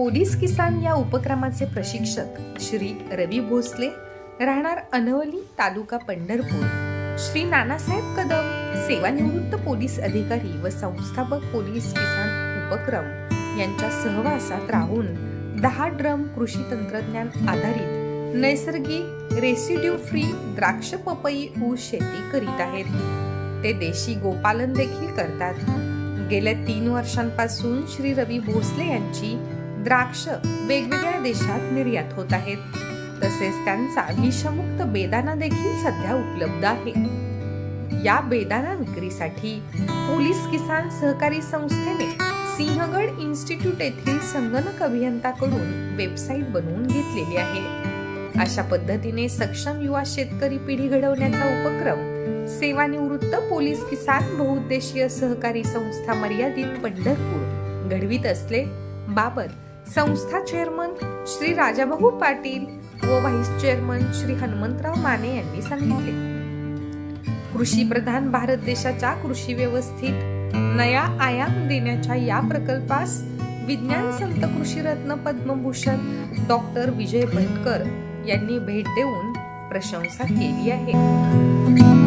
Police किसान या उपक्रमाचे प्रशिक्षक श्री रवी भोसले राहणार अनवली तालुका पंढरपूर. श्री नानासाहेब कदम सेवानिवृत्त पोलीस अधिकारी व संस्थापक पोलीस किसान उपक्रम यांच्या सहवासात राहून दहा ड्रम कृषी तंत्रज्ञान आधारित नैसर्गिक रेसिड्यू फ्री द्राक्ष पपई ऊस शेती करीत आहेत. ते देशी गोपालन देखील करतात. गेल्या तीन वर्षांपासून श्री रवी भोसले यांची द्राक्ष वेगवेगळ्या देशात निर्यात होत आहेत. तसेच त्यांचा विषमुक्त बेदाना देखील सध्या उपलब्ध आहे. या बेदाना विक्रीसाठी पोलीस किसान सहकारी संस्थेने सिंहगड इन्स्टिट्यूट येथील संगणक अभियंताकडून वेबसाईट बनवून घेतलेली आहे. अशा पद्धतीने सक्षम युवा शेतकरी पिढी घडवण्याचा उपक्रम सेवानिवृत्त पोलीस किसान बहुउद्देशीय सहकारी संस्था मर्यादित पंढरपूर घडवीत असले बाबत संस्था चेअरमन श्री राजाभाऊ पाटील व व्हाईस चेअरमन श्री हनुमंतराव माने यांनी सांगितले. कृषी प्रधान भारत देशाच्या कृषी व्यवस्थित नया आयाम देण्याच्या या प्रकल्पास विज्ञान संत कृषी रत्न पद्मभूषण डॉक्टर विजय भटकर यांनी भेट देऊन प्रशंसा केली आहे.